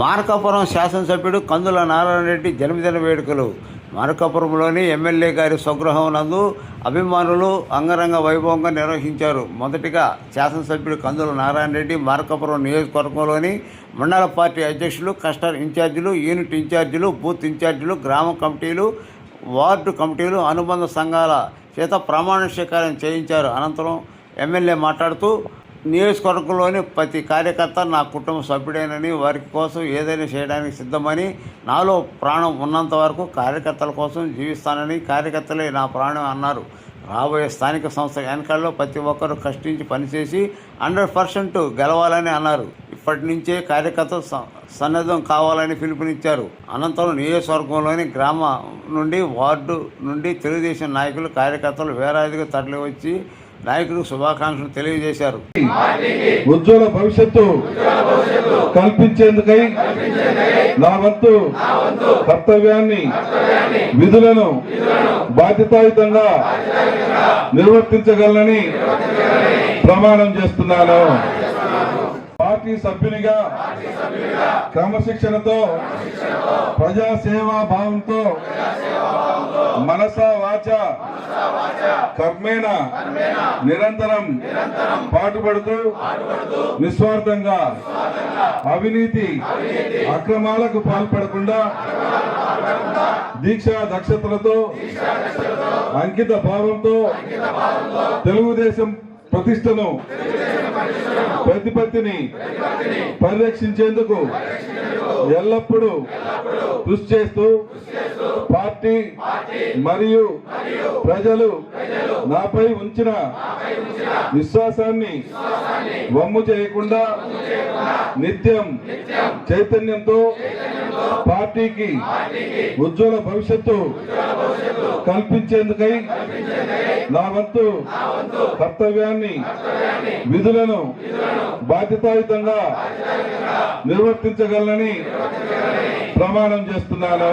మార్కాపురం శాసనసభ్యుడు కందుల నారాయణ రెడ్డి జన్మదిన వేడుకలు. మార్కాపురంలోని ఎమ్మెల్యే గారి స్వగృహం నందు అభిమానులు అంగరంగ వైభవంగా నిర్వహించారు. మొదటిగా శాసనసభ్యుడు కందుల నారాయణ రెడ్డి మార్కాపురం నియోజకవర్గంలోని మండల పార్టీ అధ్యక్షులు కస్టర్ ఇన్ఛార్జీలు యూనిట్ ఇన్ఛార్జీలు బూత్ ఇన్ఛార్జీలు గ్రామ కమిటీలు వార్డు కమిటీలు అనుబంధ సంఘాల చేత ప్రమాణ స్వీకారం చేయించారు. అనంతరం ఎమ్మెల్యే మాట్లాడుతూ నియోజకవర్గంలోని ప్రతి కార్యకర్త నా కుటుంబ సభ్యుడేనని వారి కోసం ఏదైనా చేయడానికి సిద్ధమని నాలో ప్రాణం ఉన్నంత వరకు కార్యకర్తల కోసం జీవిస్తానని కార్యకర్తలే నా ప్రాణం అన్నారు. రాబోయే స్థానిక సంస్థ ఎన్నికల్లో ప్రతి ఒక్కరూ కష్టించి పనిచేసి హండ్రెడ్ పర్సెంట్ గెలవాలని అన్నారు. ఇప్పటి నుంచే కార్యకర్తలు స- సన్నద్ధం కావాలని పిలుపునిచ్చారు. అనంతరం నియోజకవర్గంలోని గ్రామ నుండి వార్డు నుండి తెలుగుదేశం నాయకులు కార్యకర్తలు వేలాదిగా తరలివచ్చి నాయకులకు శుభాకాంక్షలు తెలియజేశారు. ఉజ్వల భవిష్యత్తు కల్పించేందుకై నా వంతు కర్తవ్యాన్ని విధులను బాధ్యతాయుతంగా నిర్వర్తించగలనని ప్రమాణం చేస్తున్నాను. పార్టీ సభ్యునిగా క్రమశిక్షణతో ప్రజాసేవా భావంతో మనస వాచ కర్మేణ నిరంతరం పాటుపడుతూ నిస్వార్థంగా అవినీతి అక్రమాలకు పాల్పడకుండా దీక్షా దక్షతలతో అంకిత భావంతో తెలుగుదేశం ప్రతిష్టను ప్రతిపత్తిని పరిరక్షించేందుకు ఎల్లప్పుడూ కృషి చేస్తూ పార్టీ మరియు ప్రజలు నాపై ఉంచిన విశ్వాసాన్ని వమ్ము చేయకుండా నిత్యం చైతన్యంతో పార్టీకి ఉజ్వల భవిష్యత్తు కల్పించేందుకై నా వంతు కర్తవ్యాన్ని విధులను బాధ్యతాయుతంగా నిర్వర్తించగలనని ప్రమాణం చేస్తున్నాను.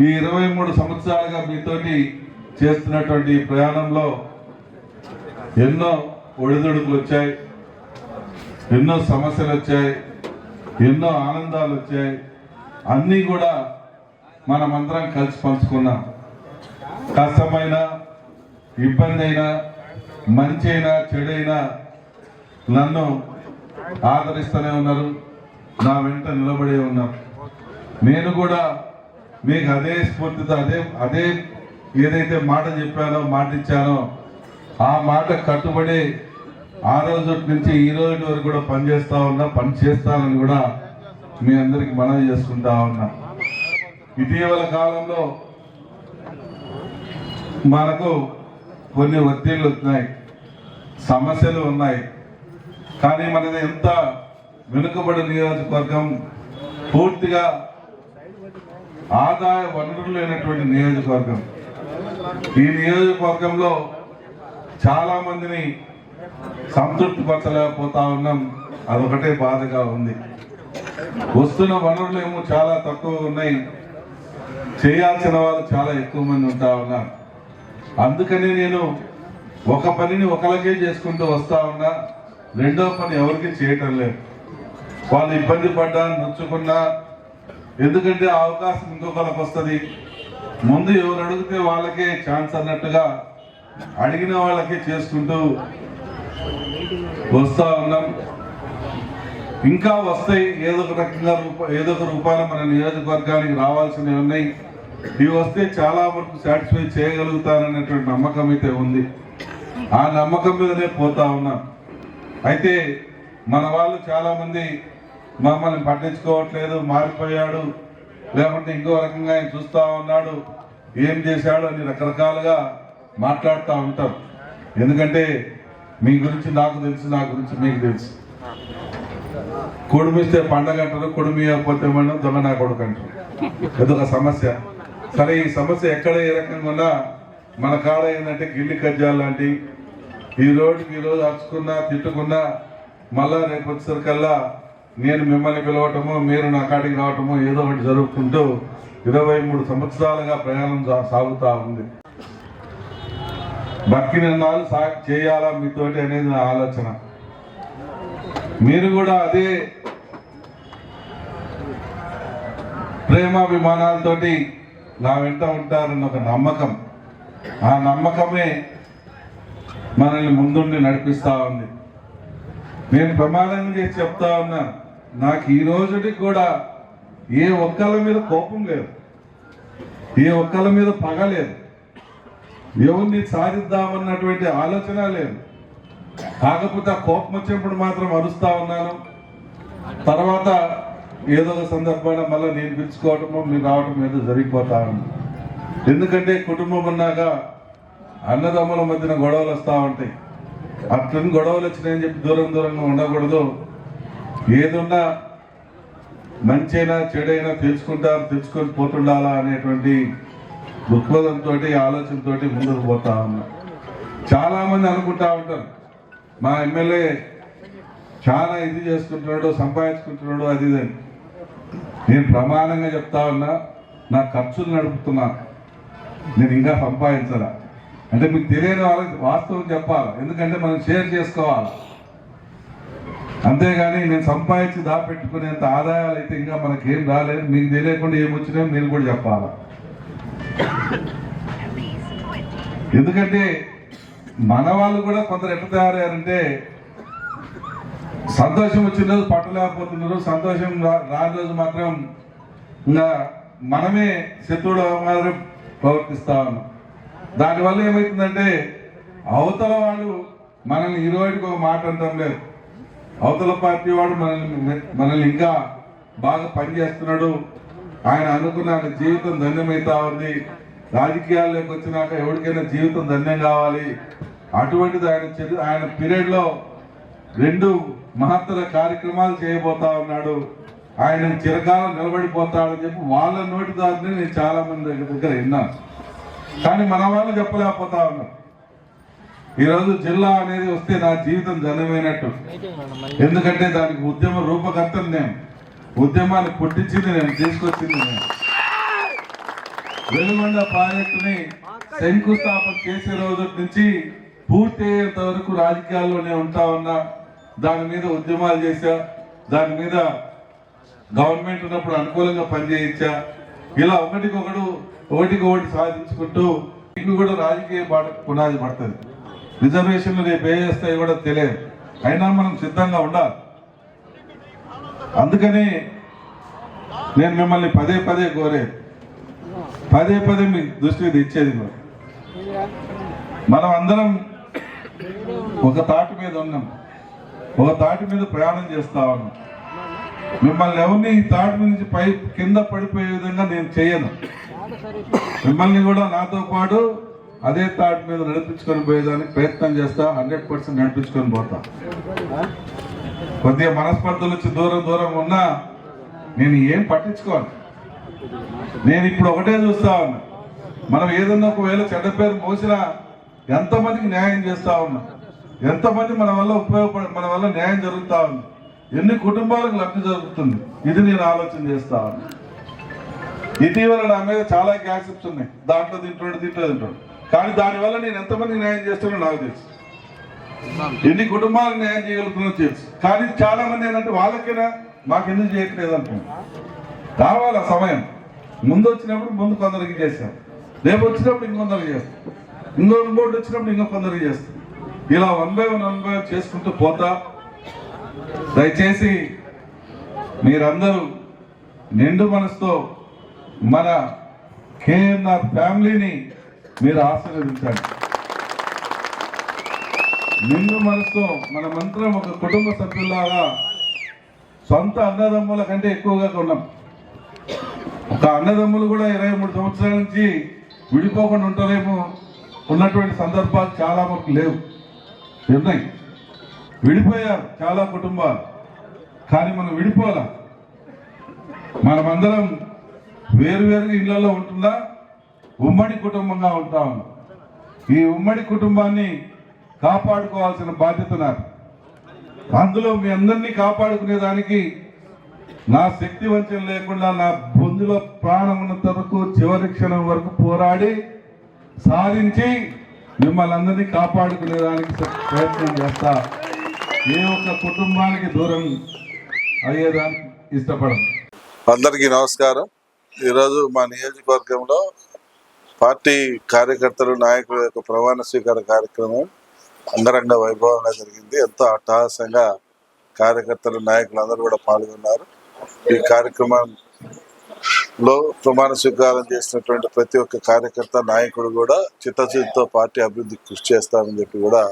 ఈ ఇరవై మూడు సంవత్సరాలుగా మీతోటి చేస్తున్నటువంటి ప్రయాణంలో ఎన్నో ఒడిదుడుకులు వచ్చాయి ఎన్నో సమస్యలు వచ్చాయి ఎన్నో ఆనందాలు వచ్చాయి. అన్నీ కూడా మనమందరం కలిసి పంచుకున్నాం. కష్టమైన ఇబ్బంది అయినా మంచి అయినా చెడైనా నన్ను ఆదరిస్తూనే ఉన్నారు. నా వెంట నిలబడే ఉన్నారు నేను కూడా మీకు అదే స్ఫూర్తితో అదే అదే ఏదైతే మాట చెప్పానో మాట ఇచ్చానో ఆ మాట కట్టుబడి ఆ రోజు నుంచి ఈ రోజు వరకు కూడా పనిచేస్తా ఉన్నా పని చేస్తానని కూడా మీ అందరికి మనవి చేసుకుంటా ఉన్నా. ఇటీవల కాలంలో మనకు కొన్ని ఒత్తిళ్ళు ఉన్నాయి సమస్యలు ఉన్నాయి. కానీ మనది ఎంత వెనుకబడి నియోజకవర్గం పూర్తిగా ఆదాయ వనరులు లేనటువంటి నియోజకవర్గం. ఈ నియోజకవర్గంలో చాలా మందిని సంతృప్తి పరచలేకపోతా ఉన్నాం. అదొకటే బాధగా ఉంది. వస్తున్న వనరులు ఏమో చాలా తక్కువ ఉన్నాయి. చేయాల్సిన వాళ్ళు చాలా ఎక్కువ మంది ఉంటా ఉన్నారు. అందుకని నేను ఒక పనిని ఒకరికే చేసుకుంటూ వస్తా ఉన్నా. రెండో పని ఎవరికి చేయటం లేదు. వాళ్ళు ఇబ్బంది పడ్డా నొచ్చుకున్నా ఎందుకంటే ఆ అవకాశం ఇంకొకరికి వస్తుంది. ముందు ఎవరు అడిగితే వాళ్ళకే ఛాన్స్ అన్నట్టుగా అడిగిన వాళ్ళకే చేసుకుంటూ వస్తా ఉన్నాం. ఇంకా వస్తాయి. ఏదో ఒక రకంగా రూప ఏదో ఒక రూపాన మన నియోజకవర్గానికి రావాల్సినవి ఉన్నాయి. ఇవి వస్తే చాలా వరకు సాటిస్ఫై చేయగలుగుతాననేటువంటి నమ్మకం అయితే ఉంది. ఆ నమ్మకం మీదనే పోతా ఉన్నాం. అయితే మన వాళ్ళు చాలామంది మమ్మల్ని పట్టించుకోవట్లేదు మారిపోయాడు. లేకుంటే ఇంకో రకంగా ఆయన చూస్తూ ఉన్నాడు. ఏం చేశాడు అని రకరకాలుగా మాట్లాడుతూ ఉంటారు ఎందుకంటే మీ గురించి నాకు తెలుసు నా గురించి మీకు తెలుసు. కుడుమిస్తే పండగ అంటారు కుడుమియకపోతే మనం దొంగ నా కొడుకు అంటారు. అదొక సమస్య. సరే ఈ సమస్య ఎక్కడ ఏ రకంగా ఉన్నా మన కాడ ఏంటంటే గిల్లి కజ్జాలు లాంటి ఈ రోజుకి ఈ రోజు అరుచుకున్నా తిట్టుకున్నా మళ్ళా రేపు వచ్చేసరికల్లా నేను మిమ్మల్ని పిలవటము మీరు నా కాడికి రావటము ఏదో ఒకటి జరుపుకుంటూ ఇరవై మూడు సంవత్సరాలుగా ప్రయాణం సా- సాగుతా ఉంది. బతికినాళ్ళు సా చేయాలా మీతోటి అనేది నా ఆలోచన. మీరు కూడా అదే ప్రేమాభిమానాలతోటి నా వెంట ఉంటారన్న ఒక నమ్మకం. ఆ నమ్మకమే మనల్ని ముందుండి నడిపిస్తూ ఉంది. నేను ప్రమాణం చేసి చెప్తా ఉన్నాను నాకు ఈ రోజుకి కూడా ఏ ఒక్కళ్ళ మీద కోపం లేదు. ఏ ఒక్కళ్ళ మీద పగ లేదు. ఎవరిని సాధిద్దామన్నటువంటి ఆలోచన లేదు. కాకపోతే ఆ కోపం వచ్చినప్పుడు మాత్రం అరుస్తా ఉన్నాను. తర్వాత ఏదో ఒక సందర్భాన మళ్ళీ నేను పిలుచుకోవటమో మీరు రావటం ఏదో జరిగిపోతా ఉంది. ఎందుకంటే కుటుంబం ఉన్నాక అన్నదమ్ముల మధ్యన గొడవలు వస్తూ ఉంటాయి. అట్లని గొడవలు వచ్చినాయని చెప్పి దూరం దూరంగా ఉండకూడదు. ఏదున్నా మంచైనా చెడైనా తెలుసుకుంటారు తెలుసుకొని పోతుండాలా అనేటువంటి దృక్పథంతో ఆలోచనతో ముందుకు పోతా ఉన్నా. చాలామంది అనుకుంటా ఉంటారు మా ఎమ్మెల్యే చాలా ఇది చేసుకుంటున్నాడు సంపాదించుకుంటున్నాడు అది ఇది నేను ప్రమాణంగా చెప్తా ఉన్నా నా ఖర్చులు నడుపుతున్నాను నేను ఇంకా సంపాదించరా అంటే మీకు తెలియని వాళ్ళకి వాస్తవం చెప్పాలి. ఎందుకంటే మనం షేర్ చేసుకోవాలి. అంతేగాని నేను సంపాదించి దాపెట్టుకునేంత ఆదాయాలు అయితే ఇంకా మనకేం రాలేదు. మీకు తెలియకుండా ఏమొచ్చినా మీరు కూడా చెప్పాలా. ఎందుకంటే మన వాళ్ళు కూడా కొందరు ఎట్లా తయారయ్యారంటే సంతోషం వచ్చిన రోజు పట్టలేకపోతున్నారు. సంతోషం రా- రాని రోజు మాత్రం ఇంకా మనమే శత్రువుడు మాత్రం ప్రవర్తిస్తా ఉన్నాం. దానివల్ల ఏమవుతుందంటే అవతల వాళ్ళు మనల్ని ఈ ఒక మాట అంటాం లేదు. అవతల పార్టీ వాడు మనల్ని మనల్ని ఇంకా బాగా పనిచేస్తున్నాడు ఆయన అనుకున్న జీవితం ధన్యమైతా ఉంది. రాజకీయాల్లోకి వచ్చినాక ఎవరికైనా జీవితం ధన్యం కావాలి. అటువంటిది ఆయన ఆయన పీరియడ్లో రెండు మహత్తర కార్యక్రమాలు చేయబోతా ఉన్నాడు. ఆయన చిరకాలం నిలబడిపోతాడని చెప్పి వాళ్ళ నోటి దారిని నేను చాలా మంది దగ్గర విన్నాను. కానీ మన వాళ్ళు చెప్పలేకపోతా ఉన్నారు ఈరోజు జిల్లా అనేది వస్తే నా జీవితం జనమైనట్టు ఎందుకంటే దానికి ఉద్యమ రూపకర్తను నేను ఉద్యమాన్ని పుట్టించింది నేను తీసుకొచ్చింది నేను. వెలుగొండ ప్రాజెక్టుని శంకుస్థాపన చేసే రోజు నుంచి పూర్తి అయ్యేంత వరకు రాజకీయాల్లోనే ఉంటా ఉన్నా దాని మీద ఉద్యమాలు చేశా దాని మీద గవర్నమెంట్ ఉన్నప్పుడు అనుకూలంగా పనిచేయించా. ఇలా ఒకటికొకడు ఒకటికి ఒకటి సాధించుకుంటూ మీకు కూడా రాజకీయ బాట పునాది పడుతుంది. రిజర్వేషన్లు రేపు ఏ చేస్తాయో కూడా తెలియదు. అయినా మనం సిద్ధంగా ఉండాలి. అందుకని నేను మిమ్మల్ని పదే పదే కోరేది పదే పదే మీ దృష్టికి తెచ్చేది మనం అందరం ఒక తాటి మీద ఉన్నాం. ఒక తాటి మీద ప్రయాణం చేస్తా ఉన్నాం. మిమ్మల్ని ఎవరిని ఈ తాటి నుంచి పై కింద పడిపోయే విధంగా నేను చేయను. మిమ్మల్ని కూడా నాతో పాటు అదే థాట్ మీద నడిపించుకొని పోయేదానికి ప్రయత్నం చేస్తా హండ్రెడ్ పర్సెంట్ నడిపించుకొని పోతా. కొద్దిగా మనస్పర్ధలు వచ్చి దూరం దూరం ఉన్నా నేను ఏం పట్టించుకోను. నేను ఇప్పుడు ఒకటే చూస్తా ఉన్నా. మనం ఏదన్నా ఒకవేళ చెడ్డ పేరు మోసినా ఎంతమందికి న్యాయం చేస్తా ఉన్నా. ఎంతమంది మన వల్ల ఉపయోగపడ మన వల్ల న్యాయం జరుగుతా ఉంది ఎన్ని కుటుంబాలకు లబ్ధి జరుగుతుంది? ఇది నేను ఆలోచన చేస్తా ఉన్నా. ఇటీవల నా మీద చాలా గ్యాసిప్స్ ఉన్నాయి. దాంట్లో తింటున్నాడు దీంట్లో తింటాడు. కానీ దానివల్ల నేను ఎంతమందికి న్యాయం చేస్తానో నాకు తెలుసు. ఎన్ని కుటుంబాలకు న్యాయం చేయగలుగుతున్నా తెలుసు. కానీ చాలా మంది ఏంటంటే వాళ్ళకైనా? మాకు ఎందుకు చేయట్లేదు అంటున్నారు రావాలి సమయం? ముందు వచ్చినప్పుడు ముందు కొందరికి చేశాం రేపు వచ్చినప్పుడు ఇంకొందరికి చేస్తాం. ఇంకో ఇంకోటి వచ్చినప్పుడు ఇంకో కొందరికి చేస్తాం. ఇలా one by one one by one చేసుకుంటూ పోతా. దయచేసి మీరందరూ నిండు మనసుతో మన కేఎన్ఆర్ ఫ్యామిలీని మీరు ఆశీర్వదించండి. నిండు మనసుతో మన మంత్రం ఒక కుటుంబ సభ్యులాగా సొంత అన్నదమ్ముల కంటే ఎక్కువగా ఉన్నాం ఒక అన్నదమ్ములు కూడా ఇరవై మూడు సంవత్సరాల నుంచి విడిపోకుండా ఉంటారేమో ఉన్నటువంటి సందర్భాలు చాలా వరకు లేవు. ఉన్నాయి. విడిపోయారు చాలా కుటుంబాలు. కానీ మనం విడిపోలా మనమందరం వేరువేరుగా ఇళ్ళలో ఉంటుందా? ఉమ్మడి కుటుంబంగా ఉంటాం. ఈ ఉమ్మడి కుటుంబాన్ని కాపాడుకోవాల్సిన బాధ్యత నాకు అందులో మీ అందరినీ కాపాడుకునేదానికి నా శక్తి వంచన లేకుండా నా బొందులో ప్రాణం ఉన్నంత వరకు చివరి క్షణం వరకు పోరాడి సాధించి మిమ్మల్ని అందరినీ కాపాడుకునేదానికి ప్రయత్నం చేస్తా. ఏ ఒక్క కుటుంబానికి దూరం అయ్యేదానికి ఇష్టపడను. అందరికీ నమస్కారం. ఈరోజు మా నియోజకవర్గంలో పార్టీ కార్యకర్తలు నాయకుల యొక్క ప్రమాణ స్వీకార కార్యక్రమం అంగరంగ వైభవంగా జరిగింది. ఎంతో అట్టహాసంగా కార్యకర్తలు నాయకులు అందరూ కూడా పాల్గొన్నారు. ఈ కార్యక్రమంలో ప్రమాణ స్వీకారం చేసినటువంటి ప్రతి ఒక్క కార్యకర్త నాయకుడు కూడా చిత్తశుద్ధితో పార్టీ అభివృద్ధికి కృషి చేస్తామని చెప్పి కూడా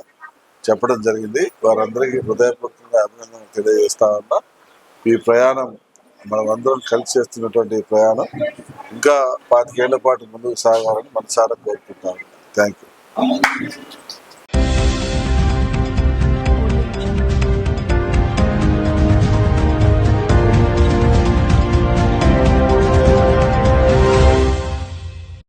చెప్పడం జరిగింది. వారందరికీ హృదయపూర్వకంగా అభినందనలు తెలియజేస్తా ఉన్నా. ఈ ప్రయాణం మనం అందరం కలిసి చేస్తున్నటువంటి ప్రయాణం ఇంకా పాతికేళ్ళ పాటు ముందుకు సాగాలని మనసారా కోరుకుంటాను థ్యాంక్ యూ